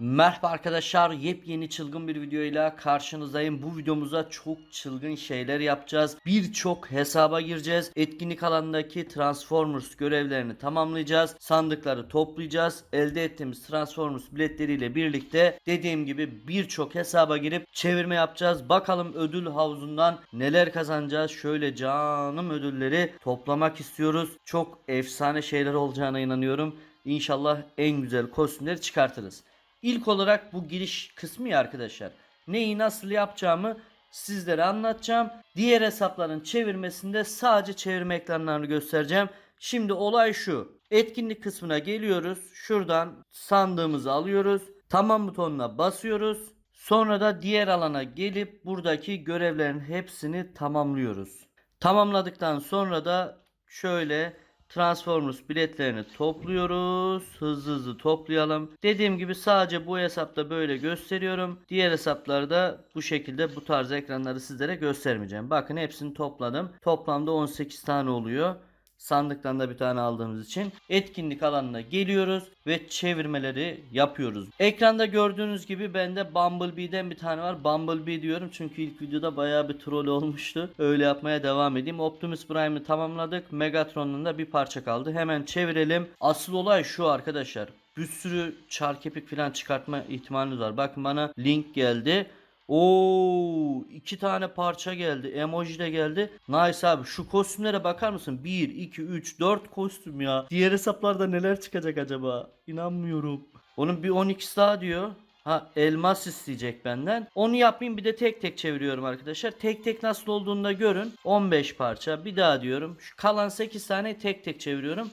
Merhaba arkadaşlar yepyeni çılgın bir videoyla karşınızdayım. Bu videomuzda çok çılgın şeyler yapacağız. Birçok hesaba gireceğiz. Etkinlik alanındaki Transformers görevlerini tamamlayacağız. Sandıkları toplayacağız. Elde ettiğimiz Transformers biletleriyle birlikte dediğim gibi birçok hesaba girip çevirme yapacağız. Bakalım ödül havuzundan neler kazanacağız. Şöyle canım ödülleri toplamak istiyoruz. Çok efsane şeyler olacağına inanıyorum. İnşallah en güzel kostümleri çıkartırız. İlk olarak bu giriş kısmı ya arkadaşlar. Neyi nasıl yapacağımı sizlere anlatacağım. Diğer hesapların çevirmesinde sadece çevirme ekranlarını göstereceğim. Şimdi olay şu. Etkinlik kısmına geliyoruz. Şuradan sandığımızı alıyoruz. Tamam butonuna basıyoruz. Sonra da diğer alana gelip buradaki görevlerin hepsini tamamlıyoruz. Tamamladıktan sonra da şöyle Transformers biletlerini topluyoruz. Hızlı hızlı toplayalım. Dediğim gibi sadece bu hesapta böyle gösteriyorum. Diğer hesaplarda bu şekilde bu tarz ekranları sizlere göstermeyeceğim. Bakın hepsini topladım. Toplamda 18 tane oluyor. Sandıktan da bir tane aldığımız için etkinlik alanına geliyoruz ve çevirmeleri yapıyoruz. Ekranda gördüğünüz gibi bende Bumblebee'den bir tane var. Bumblebee diyorum çünkü ilk videoda bayağı bir troll olmuştu. Öyle yapmaya devam edeyim. Optimus Prime'ı tamamladık. Megatron'un da bir parça kaldı. Hemen çevirelim. Asıl olay şu arkadaşlar. Bir sürü çar falan çıkartma ihtimaliniz var. Bakın bana link geldi. Oo, iki tane parça geldi. Emoji de geldi. Nice abi. Şu kostümlere bakar mısın? 1, 2, 3, 4 kostüm ya. Diğer hesaplarda neler çıkacak acaba? İnanmıyorum. Onun bir 12'si daha diyor. Ha elmas isteyecek benden. Onu yapayım bir de tek tek çeviriyorum arkadaşlar. Tek tek nasıl olduğunu da görün. 15 parça. Bir daha diyorum. Şu kalan 8 tane tek tek çeviriyorum.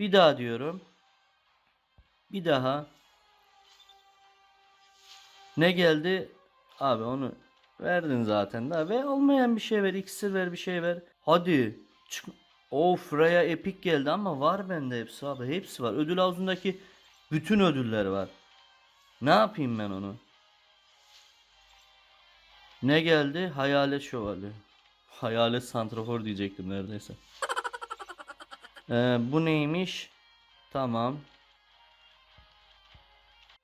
Bir daha diyorum. Bir daha. Ne geldi? Abi onu verdin zaten da ve olmayan bir şey ver. iksir ver bir şey ver. Hadi. Çık. O Freya Epic geldi ama var bende hepsi abi. Hepsi var. Ödül havuzundaki bütün ödüller var. Ne yapayım ben onu? Ne geldi? Hayalet şövalye. Hayalet santrafor diyecektim neredeyse. Ee, bu neymiş? Tamam.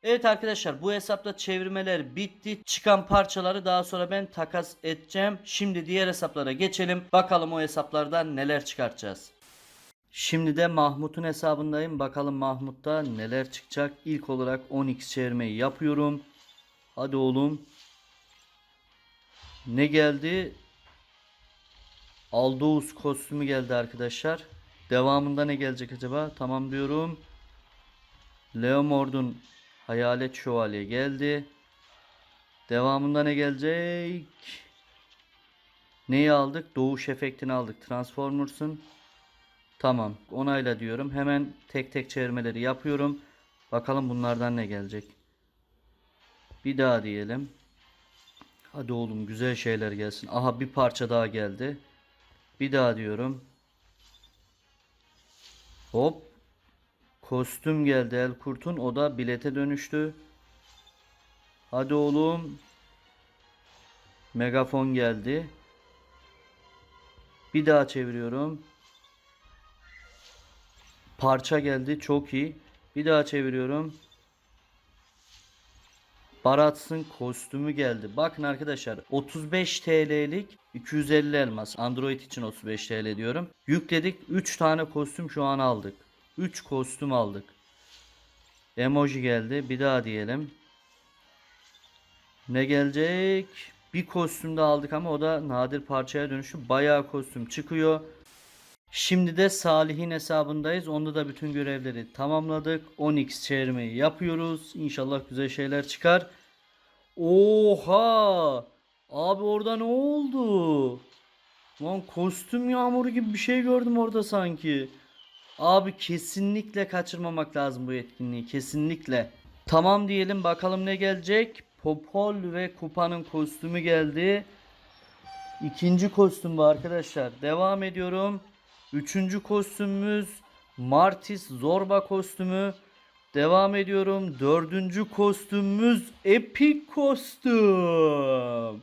Evet arkadaşlar bu hesapta çevirmeler bitti. Çıkan parçaları daha sonra ben takas edeceğim. Şimdi diğer hesaplara geçelim. Bakalım o hesaplardan neler çıkartacağız. Şimdi de Mahmut'un hesabındayım. Bakalım Mahmut'ta neler çıkacak. İlk olarak 10x çevirmeyi yapıyorum. Hadi oğlum. Ne geldi? Aldous kostümü geldi arkadaşlar. Devamında ne gelecek acaba? Tamam diyorum. Leomord'un Hayalet Şövalye geldi. Devamında ne gelecek? Neyi aldık? Doğuş efektini aldık. Transformers'ın. Tamam. Onayla diyorum. Hemen tek tek çevirmeleri yapıyorum. Bakalım bunlardan ne gelecek. Bir daha diyelim. Hadi oğlum güzel şeyler gelsin. Aha bir parça daha geldi. Bir daha diyorum. Hop. Kostüm geldi El Kurt'un. O da bilete dönüştü. Hadi oğlum. Megafon geldi. Bir daha çeviriyorum. Parça geldi. Çok iyi. Bir daha çeviriyorum. Barats'ın kostümü geldi. Bakın arkadaşlar 35 TL'lik 250 elmas. Android için 35 TL diyorum. Yükledik. 3 tane kostüm şu an aldık. 3 kostüm aldık. Emoji geldi. Bir daha diyelim. Ne gelecek? Bir kostüm de aldık ama o da nadir parçaya dönüştü. Bayağı kostüm çıkıyor. Şimdi de Salih'in hesabındayız. Onda da bütün görevleri tamamladık. 10x çevirmeyi yapıyoruz. İnşallah güzel şeyler çıkar. Oha! Abi orada ne oldu? Lan kostüm yağmuru gibi bir şey gördüm orada sanki. Abi kesinlikle kaçırmamak lazım bu etkinliği. Kesinlikle. Tamam diyelim bakalım ne gelecek. Popol ve Kupa'nın kostümü geldi. İkinci kostüm bu arkadaşlar. Devam ediyorum. Üçüncü kostümümüz Martis Zorba kostümü. Devam ediyorum. Dördüncü kostümümüz Epic kostüm.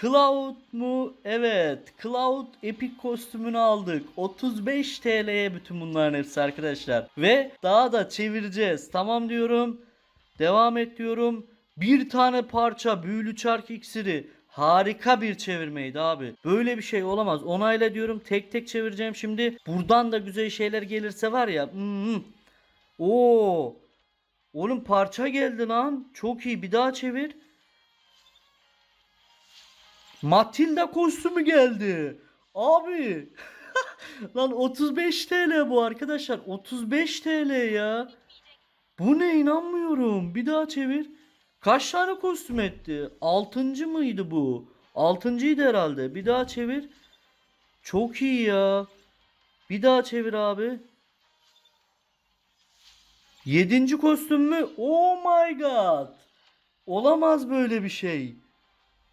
Cloud mu? Evet. Cloud Epic kostümünü aldık. 35 TL'ye bütün bunların hepsi arkadaşlar. Ve daha da çevireceğiz. Tamam diyorum. Devam et diyorum. Bir tane parça büyülü çark iksiri. Harika bir çevirmeydi abi. Böyle bir şey olamaz. Onayla diyorum. Tek tek çevireceğim şimdi. Buradan da güzel şeyler gelirse var ya. hmm. Oo. Oğlum parça geldi lan. Çok iyi. Bir daha çevir. Matilda kostümü geldi. Abi. Lan 35 TL bu arkadaşlar. 35 TL ya. Bu ne inanmıyorum. Bir daha çevir. Kaç tane kostüm etti? 6. mıydı bu? 6.ydı herhalde. Bir daha çevir. Çok iyi ya. Bir daha çevir abi. 7. kostüm mü? Oh my god. Olamaz böyle bir şey.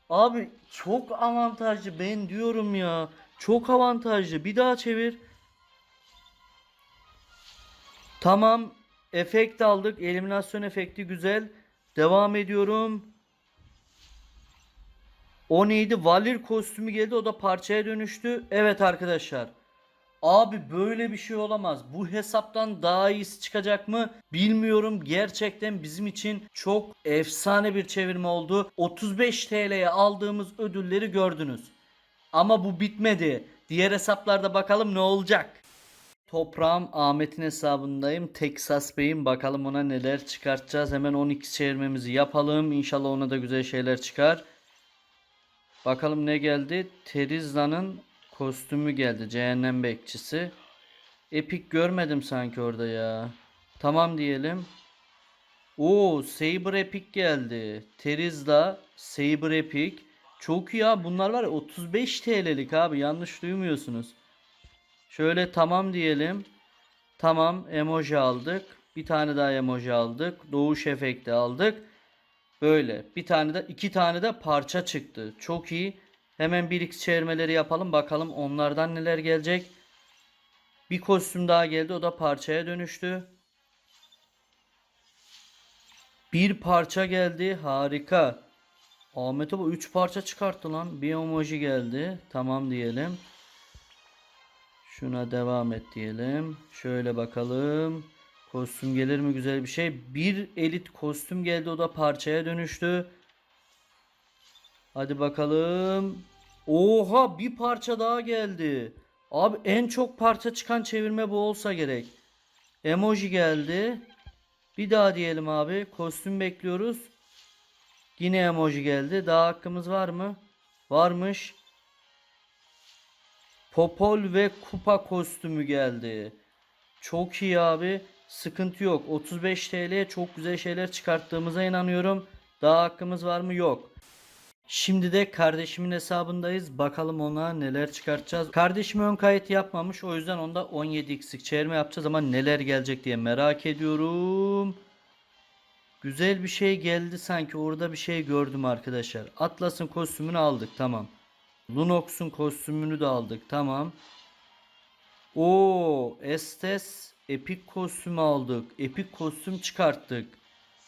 Abi çok avantajlı ben diyorum ya. Çok avantajlı. Bir daha çevir. Tamam. Efekt aldık. Eliminasyon efekti güzel. Devam ediyorum. O neydi? Valir kostümü geldi. O da parçaya dönüştü. Evet arkadaşlar. Abi böyle bir şey olamaz. Bu hesaptan daha iyisi çıkacak mı bilmiyorum. Gerçekten bizim için çok efsane bir çevirme oldu. 35 TL'ye aldığımız ödülleri gördünüz. Ama bu bitmedi. Diğer hesaplarda bakalım ne olacak. Toprağım Ahmet'in hesabındayım. Texas Bey'im. Bakalım ona neler çıkartacağız. Hemen 12 çevirmemizi yapalım. İnşallah ona da güzel şeyler çıkar. Bakalım ne geldi? Terizla'nın kostümü geldi. Cehennem bekçisi. Epic görmedim sanki orada ya. Tamam diyelim. Oo Saber Epic geldi. Terizla Saber Epic. Çok iyi ya. Bunlar var ya 35 TL'lik abi. Yanlış duymuyorsunuz. Şöyle tamam diyelim. Tamam emoji aldık. Bir tane daha emoji aldık. Doğuş efekti aldık. Böyle. Bir tane de iki tane de parça çıktı. Çok iyi. Hemen bir iki çevirmeleri yapalım. Bakalım onlardan neler gelecek. Bir kostüm daha geldi. O da parçaya dönüştü. Bir parça geldi. Harika. Ahmet'e bu 3 parça çıkarttı lan. Bir emoji geldi. Tamam diyelim. Şuna devam et diyelim. Şöyle bakalım. Kostüm gelir mi güzel bir şey. Bir elit kostüm geldi o da parçaya dönüştü. Hadi bakalım. Oha bir parça daha geldi. Abi en çok parça çıkan çevirme bu olsa gerek. Emoji geldi. Bir daha diyelim abi. Kostüm bekliyoruz. Yine emoji geldi. Daha hakkımız var mı? Varmış. Popol ve kupa kostümü geldi. Çok iyi abi. Sıkıntı yok. 35 TL'ye çok güzel şeyler çıkarttığımıza inanıyorum. Daha hakkımız var mı? Yok. Şimdi de kardeşimin hesabındayız. Bakalım ona neler çıkartacağız. Kardeşim ön kayıt yapmamış. O yüzden onda 17x'lik çevirme yapacağız ama neler gelecek diye merak ediyorum. Güzel bir şey geldi sanki. Orada bir şey gördüm arkadaşlar. Atlas'ın kostümünü aldık. Tamam. Lunox'un kostümünü de aldık. Tamam. O Estes Epic kostümü aldık. Epic kostüm çıkarttık.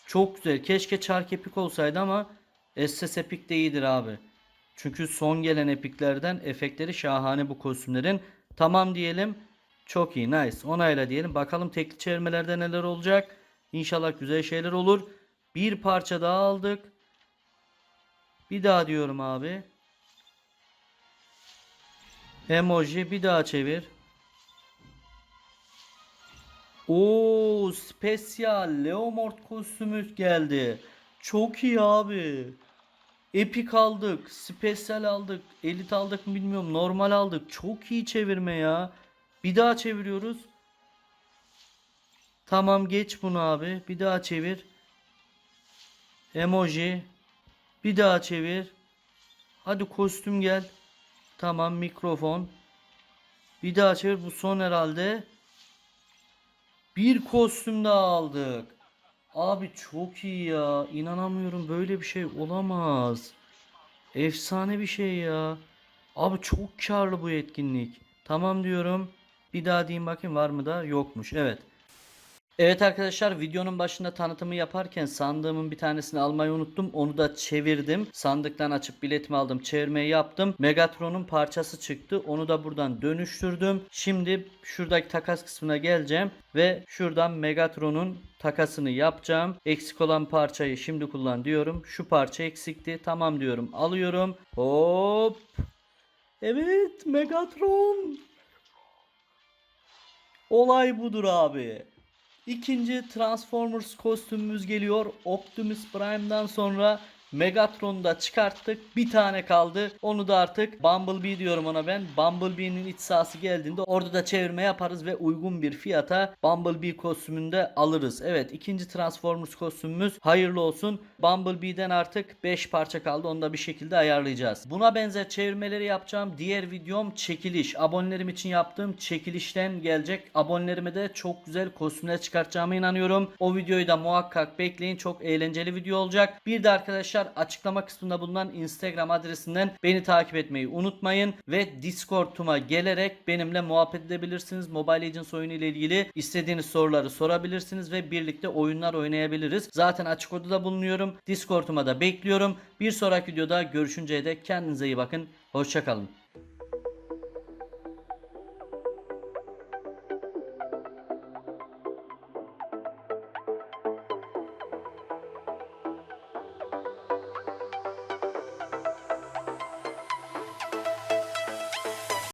Çok güzel. Keşke Çark Epic olsaydı ama Estes Epic de iyidir abi. Çünkü son gelen epiklerden efektleri şahane bu kostümlerin. Tamam diyelim. Çok iyi. Nice. Onayla diyelim. Bakalım tekli çevirmelerde neler olacak. İnşallah güzel şeyler olur. Bir parça daha aldık. Bir daha diyorum abi. Emoji bir daha çevir. Oo, spesyal Leomord kostümü geldi. Çok iyi abi. Epic aldık, spesyal aldık, elit aldık mı bilmiyorum, normal aldık. Çok iyi çevirme ya. Bir daha çeviriyoruz. Tamam geç bunu abi. Bir daha çevir. Emoji. Bir daha çevir. Hadi kostüm gel. Tamam mikrofon. Bir daha çevir. Bu son herhalde. Bir kostüm daha aldık. Abi çok iyi ya. İnanamıyorum böyle bir şey olamaz. Efsane bir şey ya. Abi çok karlı bu etkinlik. Tamam diyorum. Bir daha diyeyim bakayım var mı da yokmuş. Evet. Evet arkadaşlar videonun başında tanıtımı yaparken sandığımın bir tanesini almayı unuttum. Onu da çevirdim. Sandıktan açıp biletimi aldım. Çevirmeyi yaptım. Megatron'un parçası çıktı. Onu da buradan dönüştürdüm. Şimdi şuradaki takas kısmına geleceğim. Ve şuradan Megatron'un takasını yapacağım. Eksik olan parçayı şimdi kullan diyorum. Şu parça eksikti. Tamam diyorum. Alıyorum. Hop. Evet Megatron. Olay budur abi. İkinci Transformers kostümümüz geliyor. Optimus Prime'dan sonra Megatron'u da çıkarttık. Bir tane kaldı. Onu da artık Bumblebee diyorum ona ben. Bumblebee'nin iç sahası geldiğinde orada da çevirme yaparız ve uygun bir fiyata Bumblebee kostümünü de alırız. Evet ikinci Transformers kostümümüz hayırlı olsun. Bumblebee'den artık 5 parça kaldı. Onu da bir şekilde ayarlayacağız. Buna benzer çevirmeleri yapacağım. Diğer videom çekiliş. Abonelerim için yaptığım çekilişten gelecek. Abonelerime de çok güzel kostümler çıkartacağıma inanıyorum. O videoyu da muhakkak bekleyin. Çok eğlenceli video olacak. Bir de arkadaşlar açıklama kısmında bulunan Instagram adresinden beni takip etmeyi unutmayın. Ve Discord'uma gelerek benimle muhabbet edebilirsiniz. Mobile Legends oyunu ile ilgili istediğiniz soruları sorabilirsiniz ve birlikte oyunlar oynayabiliriz. Zaten açık odada bulunuyorum. Discord'uma da bekliyorum. Bir sonraki videoda görüşünceye dek kendinize iyi bakın. Hoşçakalın.